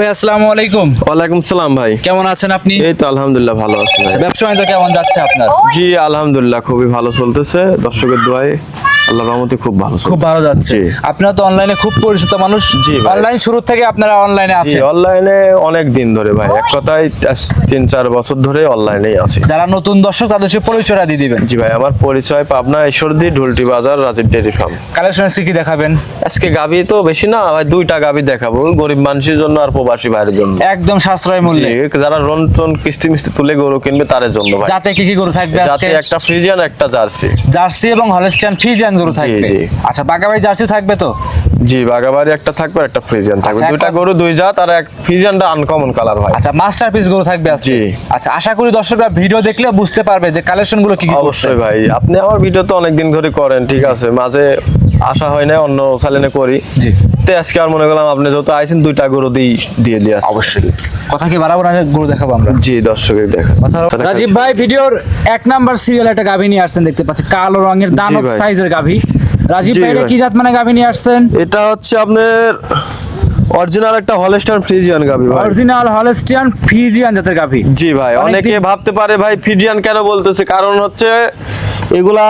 ভাই আসসালামু আলাইকুম। ওয়ালাইকুম সালাম ভাই। কেমন আছেন আপনি? এই তো আলহামদুলিল্লাহ ভালো আছি। আচ্ছা, ব্যবসা কেমন যাচ্ছে আপনার? জি আলহামদুলিল্লাহ খুবই ভালো চলতেছে। দর্শকের দোয়ায় আল্লাহ রহমতে খুব ভালো খুব ভালো যাচ্ছে। আপনারা তো অনলাইনে খুব পরিচিত মানুষ। জি। অনলাইন শুরু থেকে আপনারা অনলাইনে আছেন। অনলাইনে অনেক দিন ধরে ভাই। এক কথায় তিন চার বছর ধরে অনলাইনেই আছি। যারা নতুন দর্শক তাদের সে পরিচয়টা দিয়ে দিবেন। জি ভাই আমার পরিচয় পাবনা ঈশ্বরদী ঢুলটি বাজার রাজীব ডেয়ারি ফার্ম। কালেকশন কি কি দেখাবেন? আজকে গাবি তো বেশি না ভাই দুইটা গাবি দেখাবো। গরিব মানুষের জন্য আর প্রবাসী ভাইয়ের জন্য। একদম সাশ্রয় মূল্যে। যারা রন টন কিস্তি মিস্তি তুলে গরু কিনবে তাদের জন্য ভাই। যাতে কি কি গরু থাকবে আজকে? একটা ফ্রিজিয়ান একটা জার্সি জার্সি এবং হলস্টিয়ান ফ্রিজিয়ান গরু থাকবে? আচ্ছা বাগাবাড়ি জার্সি থাকবে তো? জি বাগাবাড়ি একটা থাকবে আর একটা ফ্রিজিয়ান থাকবে। আচ্ছা, দুইটা গরু দুই জাত আর এক ফ্রিজিয়ানটা আনকমন কালার ভাই আচ্ছা মাস্টারপিস গরু থাকবে আজকে? আচ্ছা আশা করি দর্শকরা ভিডিও দেখলে বুঝতে পারবে যে কালেকশনগুলো কি কি অবশ্যই ভাই আপনি আমার ভিডিও তো অনেকদিন ধরে করেন ঠিক আছে। মাঝে আসা হয় না অন্য চ্যানেলে করি। জি। তো আজকে আর মনে করলাম আপনি যত আইছেন দুইটা গরু দিয়ে দিয়ে দিয়ে। অবশ্যই। কথা কি বাড়াবো না গরু দেখাবো আমরা? জি দর্শকের দেখা রাজীব ভাই ভিডিওর এক নাম্বার সিরিয়াল একটা গাভী নিয়ে আসছেন দেখতে পাচ্ছি। কালো রঙের দানব সাইজের গাভী। রাজীব জি ভাই। কি জাত মানে গাভী নিয়ে আসছেন? এটা হচ্ছে আপনার অরিজিনাল একটা হলস্টিয়ান ফ্রিজিয়ান গাবি ভাই। অরিজিনাল হলস্টিয়ান ফ্রিজিয়ান জাতের গাভি। জি ভাই অনেকে ভাবতে পারে ভাই ফ্রিজিয়ান কেন বলতেছে কারণ হচ্ছে এগুলা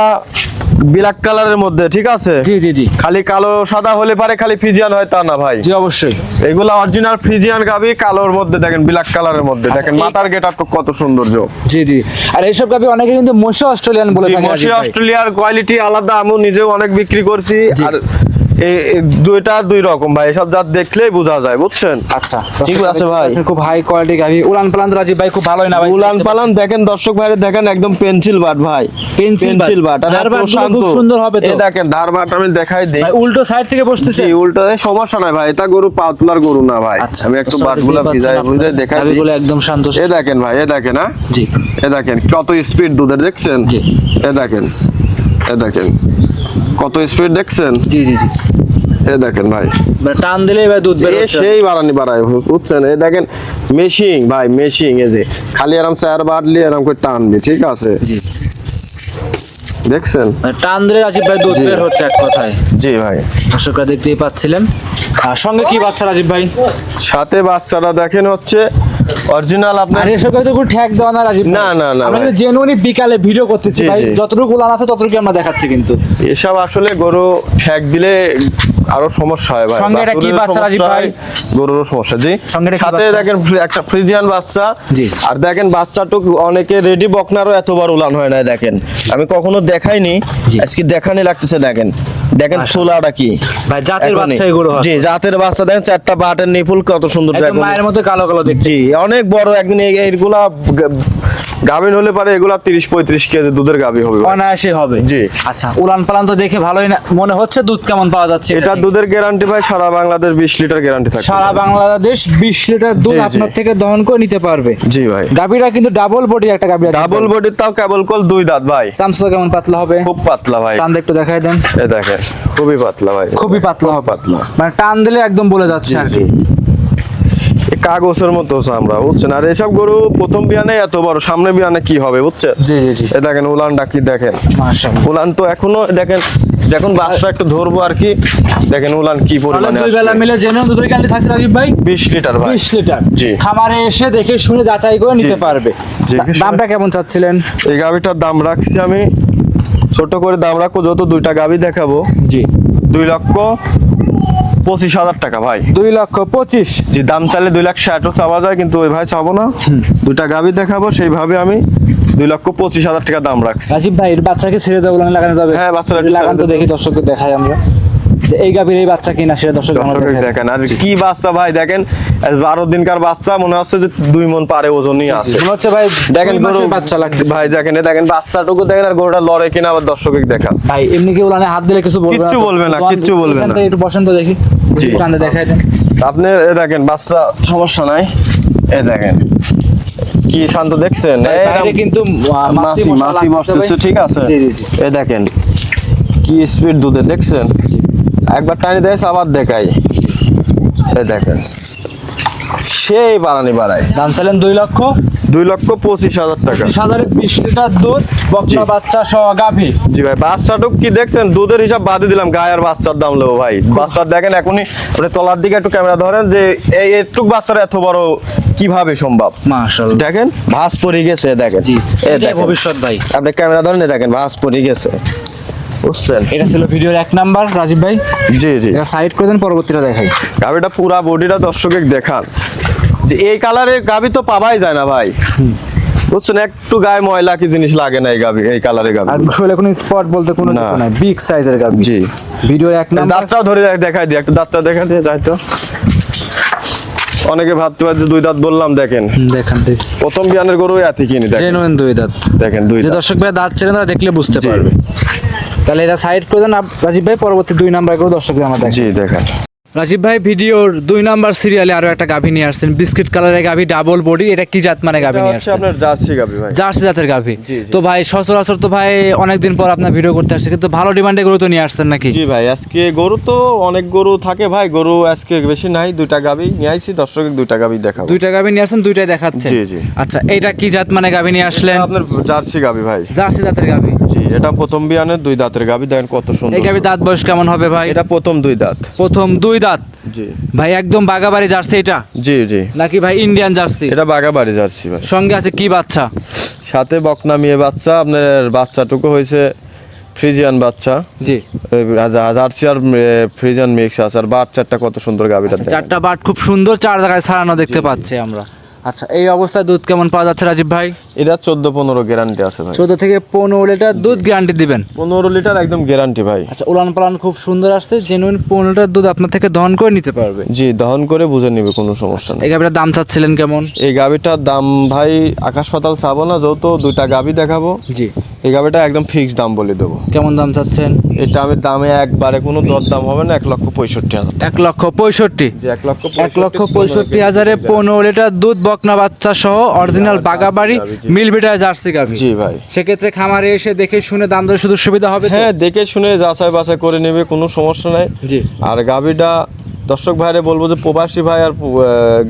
ব্ল্যাক কালারের মধ্যে ঠিক আছে? জি জি জি। খালি কালো সাদা হলে পারে খালি ফ্রিজিয়ান হয় তা না ভাই। জি অবশ্যই। এগুলা অরিজিনাল ফ্রিজিয়ান গাবি কালোর মধ্যে দেখেন ব্ল্যাক কালারের মধ্যে। দেখেন এই- মাথার গেটআপ কত সৌন্দর্য। জি জি। আর এইসব গাবি অনেকে কিন্তু মশা অস্ট্রেলিয়ান বলে থাকে মশি অস্ট্রেলিয়ার কোয়ালিটি আলাদা আমি নিজেও অনেক বিক্রি করছি। আর দুইটা দুই রকম ভাই এসব জাত দেখলেই বোঝা যায় বুঝছেন? আচ্ছা ঠিক আছে ভাই। খুব হাই কোয়ালিটি গাভী। উলান পালান তো রাজীব ভাই খুব ভালোই না ভাই? উলান পালান দেখেন দর্শক ভাইরে দেখেন একদম পেন্সিল বাট ভাই। বাট। পেন্সিল বাট আর খুব সুন্দর হবে তো। দেখেন ধার বাট আমি দেখাই দিই। ভাই উল্টো সাইড থেকে বসতেছে। উল্টো সমস্যা নাই ভাই এটা গরু পাতলার গরু না ভাই। আচ্ছা আমি একটু বাটগুলো ভিজাই আপনারা। দেখাই দিই। গাভীগুলো একদম শান্ত। এ দেখেন ভাই এ দেখেন হ্যাঁ জি। এ দেখেন কত স্পিড দুধের দেখছেন? জি। এ দেখেন এ দেখেন। কত স্পিড দেখছেন? জি জি জি। এ দেখেন ভাই। মানে টান দিলেই ভাই দুধ বের হচ্ছে। সেই বাড়ানি বাড়ায় বুঝছেন? এই দেখেন মেশিং ভাই মেশিং এই যে খালি আরাম চার বাড়লি আরাম করে টানবি ঠিক আছে? জি দেখছেন? মানে টান দিলে রাজীব ভাই দুধ বের হচ্ছে এক কথায়। জি ভাই। দর্শকরা দেখতেই পাচ্ছিলেন। আর সঙ্গে কি বাচ্চা রাজীব ভাই? সাথে বাচ্চারা দেখেন হচ্ছে অরিজিনাল আপনার এসব তো কোনো ঠ্যাক দেওয়া না রাজীব না, না, না, আমরা। বিকালে ভিডিও করতেছি ভাই। যতটুকু উলান আছে ততটুকু আমরা দেখাচ্ছি কিন্তু। এসব আসলে গরু ঠ্যাক দিলে আরও সমস্যা হয় ভাই। সঙ্গে এটা কি বাচ্চা রাজীব ভাই? গরুরও সমস্যা। জি সঙ্গে সাথে দেখেন একটা ফ্রিজিয়ান বাচ্চা। জি। আর দেখেন বাচ্চাটুক অনেকে রেডি বকনারও এতবার উলান হয় না দেখেন। আমি কখনো দেখাইনি আজকে দেখানি লাগতেছে দেখেন। দেখেন। ছোলাটা কি? ভাই, জাতের বাচ্চা এগুলো জি জাতের বাচ্চা দেখেন চারটা বাটের নিপুল কত সুন্দর দেখুন। মায়ের মতো কালো কালো দেখছি অনেক বড় একদিন এইগুলা গাভিন হলে পারে এগুলা তিরিশ পঁয়ত্রিশ কেজি দুধের গাভি হবে অনায়াসে হবে। জি। আচ্ছা উলান পালান তো দেখে ভালোই না মনে হচ্ছে দুধ কেমন পাওয়া যাচ্ছে এটা দুধের গ্যারান্টি ভাই সারা বাংলাদেশ বিশ লিটার গ্যারান্টি থাকে সারা বাংলাদেশ বিশ লিটার দুধ। আপনার থেকে দহন করে নিতে পারবে। জি ভাই। গাভীরা কিন্তু ডাবল বডি একটা গাভী ডাবল বডির তাও কেবল কল দুই দাঁত ভাই। সামসু কেমন পাতলা হবে? খুব পাতলা ভাই। দিয়ে একটু দেখাই দেন। এ দেখেন। খুবই পাতলা ভাই। খুবই পাতলা পাতলা। মানে টান দিলে একদম বলে যাচ্ছে আর কি। কাগজের মতো আমরা বুঝছেন? আর এসব গরু প্রথম বিয়ানে এত বড় সামনে বিয়ানে কি হবে বুঝছেন? জি জি জি। দেখেন উলান ডাকি দেখেন? উলান তো এখনও দেখেন যখন বাচ্চা একটু ধরবো আর কি দেখেন উলান কি পরিমাণে দুই বেলা মিলে জেনে দুধের ক্যান্ডি থাকছে রাজীব ভাই? বিশ লিটার ভাই। বিশ লিটার। জি। খামারে এসে দেখে শুনে যাচাই করে নিতে পারবে। দামটা কেমন চাচ্ছিলেন? এই গাভিটার দাম রাখছি আমি ছোট করে দাম রাখব যত দুইটা গাভি দেখাবো। জি। দুই লক্ষ পঁচিশ হাজার টাকা ভাই। দুই লক্ষ পঁচিশ। যে দাম চালে দুই লাখ ষাটও চাওয়া যায় কিন্তু ওই ভাই চাবো না। দুইটা গাবি দেখাবো সেইভাবে আমি দুই লক্ষ পঁচিশ হাজার টাকা দাম রাখছি। রাজীব ভাই এর বাচ্চাকে ছেড়ে দেবো লাগানো যাবে। হ্যাঁ, বাচ্চারা লাগান তো দেখি দর্শককে দেখাই আমরা। যে এই গাভীর এই বাচ্চা কিনা সেটা দর্শক দেখেন আর কি বাচ্চা ভাই দেখেন বারো দিনকার বাচ্চা মনে হচ্ছে যে দুই মন পারে ওজনই আছে। মনে হচ্ছে ভাই দেখেন গরু বাচ্চা লাগছে ভাই দেখেন দেখেন বাচ্চাটুকু দেখেন আর গরুটা লড়ে কিনা আবার দর্শকের দেখান। ভাই এমনি কি উলানে হাত দিলে কিছু বলবে কিচ্ছু বলবে না, কিচ্ছু বলবে না। একটু বসেন তো দেখি। কান্দে দেখাই দেন। আপনি দেখেন বাচ্চা সমস্যা নাই। এ দেখেন কি শান্ত দেখছেন? কিন্তু মশা মাসি বসতেছে ঠিক আছে। এ দেখেন কি স্পিড দুধে দেখছেন? একবার টানি দেয় আবার দেখাই এ দেখেন। সেই বাড়ানি বাড়ায়। দাম চাইলেন দুই লক্ষ? দুই লক্ষ পঁচিশ হাজার টাকা। বিশ হাজারে বিশ লিটার দুধ বকনা বাচ্চা সহ গাভী। জি ভাই বাচ্চাটুক কি দেখছেন? দুধের হিসাব বাদে দিলাম গায়ে আর বাচ্চার দাম লেবো ভাই। বাচ্চার দেখেন এখনই আপনি তলার দিকে একটু ক্যামেরা ধরেন যে এই একটু বাচ্চার এত বড় কীভাবে সম্ভব? মাশাআল্লাহ দেখেন ভাস পড়ে গেছে দেখেন। জি। ভবিষ্যৎ ভাই। আপনি ক্যামেরা ধরেন দেখেন ভাস পড়ে গেছে। বুঝছেন? এটা ছিল ভিডিওর এক নাম্বার রাজীব ভাই। জি জি। এটা সাইড করে দেন পরবর্তীটা দেখাই। গাবিটা পুরা বডিটা দর্শকে দেখান। যে এই কালারের গাবি তো পাওয়াই যায় না ভাই। বুঝছেন একটু গায়ে ময়লা কি জিনিস লাগে না এই গাবি এই কালারের গাবি। আর শরীরে কোনো স্পট বলতে কোনো না। কিছু নাই বিগ সাইজের গাভী জি। ভিডিও এক নাম্বার। দাঁতটাও ধরে দেখাই দিই একটা দাঁতটা দেখা দিয়ে যাই তো। অনেকে ভাবতে পারে দুই দাঁত বললাম দেখেন। দেখান প্রথম বিয়ানের গরু এত কিনি দেখেন। দুই দাঁত। দেখেন দুই দর্শক ভাই দাঁত ছিলেন তারা দেখলে বুঝতে পারবে। তাহলে এটা সাইড করে দেন। রাজীব ভাই পরবর্তী দুই নাম্বার করে দর্শকদের আমরা দেখি জি দেখেন। রাজীব ভাই ভিডিওর দুই নাম্বার সিরিয়ালে আরও একটা গাভী নিয়ে আসছেন। বিস্কিট কালারের গাভী ডাবল বডি এটা কি জাত মানে গাভী নিয়ে আসছেন? আপনার জার্সি গাবি ভাই। জার্সি জাতের গাভী। তো ভাই সচরাচর তো ভাই অনেকদিন পর আপনার ভিডিও করতে আসছে কিন্তু ভালো ডিমান্ডে গরু তো নিয়ে আসছেন নাকি? জি ভাই আজকে গরু তো অনেক গরু থাকে ভাই। গরু আজকে বেশি নাই দুইটা গাভী নিয়ে আইছি দর্শক দুইটা গাভী দেখাবো। দুইটা গাভী নিয়ে আসছেন দুইটাই দেখাচ্ছেন? জি, জি। আচ্ছা এটা কি জাত মানে গাভী নিয়ে আসলেন? আপনার জার্সি গাভী ভাই। জার্সি জাতের গাভী। এটা প্রথম বিয়ানের দুই দাঁতের গাবি দেখেন কত সুন্দর। এই গাভী দাঁত বয়স কেমন হবে ভাই? এটা প্রথম দুই দাঁত। প্রথম দুই দাঁত? জি। ভাই একদম বাগাবাড়ি জার্সি এটা? জি জি। নাকি ভাই ইন্ডিয়ান জার্সি? এটা বাগাবাড়ি জার্সি ভাই। সঙ্গে আছে কি বাচ্চা? সাথে বকনা মেয়ে বাচ্চা আপনার বাচ্চাটুকু হয়েছে ফ্রিজিয়ান বাচ্চা। জি। জার্সি আর ফ্রিজিয়ান মিক্স আছে। আর বাচ্চাটা কত সুন্দর গাবিটা দেখেন। চারটা বাট খুব সুন্দর চার জায়গায় ছাড়ানো দেখতে পাচ্ছি আমরা। আচ্ছা এই অবস্থায় দুধ কেমন পাওয়া যাচ্ছে রাজীব ভাই? এটা চোদ্দ পনেরো গ্যারান্টি আছে ভাই। চোদ্দ থেকে পনেরো লিটার দুধ গ্যারান্টি দিবেন? পনেরো লিটার একদম গ্যারান্টি ভাই। আচ্ছা উলান পালান খুব সুন্দর আসছে জেনুইন পনেরো লিটার দুধ আপনার থেকে দহন করে নিতে পারবে। জি দহন করে বুঝে নিবে কোনো সমস্যা নেই। এই গাভিটার দাম চাচ্ছিলেন কেমন? এই গাবিটার দাম ভাই আকাশ পাতাল চাবো না যেহেতু দুইটা গাবি দেখাবো। জি। এই গাবিটা একদম ফিক্সড দাম বলে দেবো। কেমন দাম চাচ্ছেন? এটা আমি দামে একবারে কোনো দর দাম হবে না এক লক্ষ পঁয়ষট্টি হাজার এক লক্ষ পঁয়ষট্টি? এক লক্ষ এক লক্ষ পঁয়ষট্টি হাজারে পনেরো লিটার দুধ বকনা বাচ্চা সহ অরিজিনাল বাগাবাড়ি মিলবিটা জার্সি গাভি জি ভাই। সেক্ষেত্রে খামারে এসে দেখে শুনে দাম দরে শুধু সুবিধা হবে হ্যাঁ দেখে শুনে যাচাই বাছাই করে নেবে কোনো সমস্যা নাই। জি। আর গাবিটা দর্শক ভাইরে বলব যে প্রবাসী ভাই আর আহ,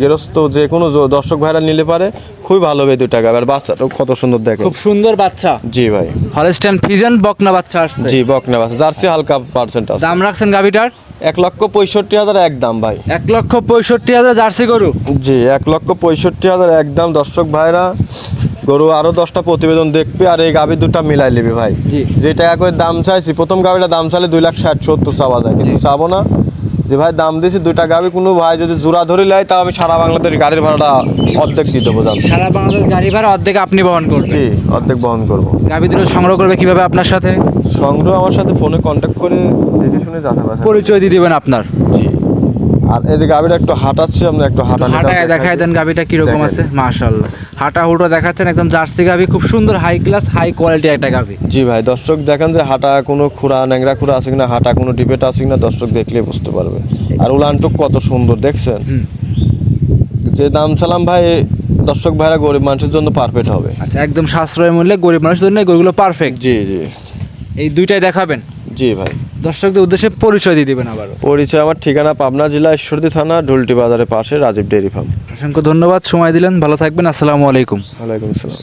গৃহস্থ যে কোনো দর্শক ভাইরা নিলে পারে খুবই ভালো হবে দুইটা গাবি আর বাচ্চাটাও কত সুন্দর দেখে খুব সুন্দর বাচ্চা। জি ভাই। হলস্টাইন ফিজন বকনা বাচ্চা আসছে। জি বকনা বাচ্চা। জার্সি হালকা পার্সেন্ট আছে। দাম রাখছেন গাভিটার? এক লক্ষ পঁয়ষট্টি হাজার এক দাম ভাই। এক লক্ষ পঁয়ষট্টি হাজার জার্সি গরু। জি এক লক্ষ পঁয়ষট্টি হাজার একদম দর্শক ভাইরা গরু আরও দশটা প্রতিবেদন দেখবে আর এই গাভি দুটা মিলাই নেবে ভাই। জি। যে টাকা করে দাম চাইছি প্রথম গাভিটা দাম চাইলে দুই লাখ ষাট সত্তর চাওয়া যায়। কিন্তু চাবো না। যে ভাই দাম দিয়েছি দুইটা গাবি কোনো ভাই যদি জোড়া ধরে লাই তাও আমি সারা বাংলাদেশ গাড়ির ভাড়াটা অর্ধেক দিয়ে দেবো জান? সারা বাংলাদেশ গাড়ি ভাড়া অর্ধেক আপনি বহন করবেন? জি অর্ধেক বহন করব। গাবি দুটো সংগ্রহ করবে কীভাবে আপনার সাথে? সংগ্রহ আমার সাথে ফোনে কন্ট্যাক্ট করে দেখে শুনে যাচাই বাছাই পরিচয় দিয়ে দিবেন আপনার। আর এই যে গাভিটা একটু হাঁটাচ্ছি আমরা একটু হাঁটা হাঁটায় দেখায় দেন গাভিটা কীরকম আছে। মাশাল্লাহ হাঁটা হুটো দেখাচ্ছেন একদম জার্সি গাভি খুব সুন্দর হাই ক্লাস হাই কোয়ালিটি একটা গাভি। জি ভাই দর্শক দেখেন যে হাঁটা কোনো খুঁড়া ন্যাংরা খুঁড়া আছে কিনা হাঁটা কোনো ডিপেট আছে কিনা দর্শক দেখলে বুঝতে পারবে। আর উলানটুক কত সুন্দর দেখছেন? যে দাম সালাম ভাই দর্শক ভাইরা গরিব মানুষের জন্য পারফেক্ট হবে। আচ্ছা একদম সাশ্রয় মূল্যে গরিব মানুষের জন্য গরুগুলো পারফেক্ট জি জি। এই দুইটাই দেখাবেন? জি ভাই। দর্শকদের উদ্দেশ্যে পরিচয় দিয়ে দেবেন আবার পরিচয় আমার ঠিকানা পাবনা জেলা ঈশ্বরদী থানা ঢুলটি বাজারের পাশে রাজীব ডেরি ফার্ম। অসংখ্য ধন্যবাদ সময় দিলেন ভালো থাকবেন আসসালামু আলাইকুম। ওয়ালাইকুম আসসালাম।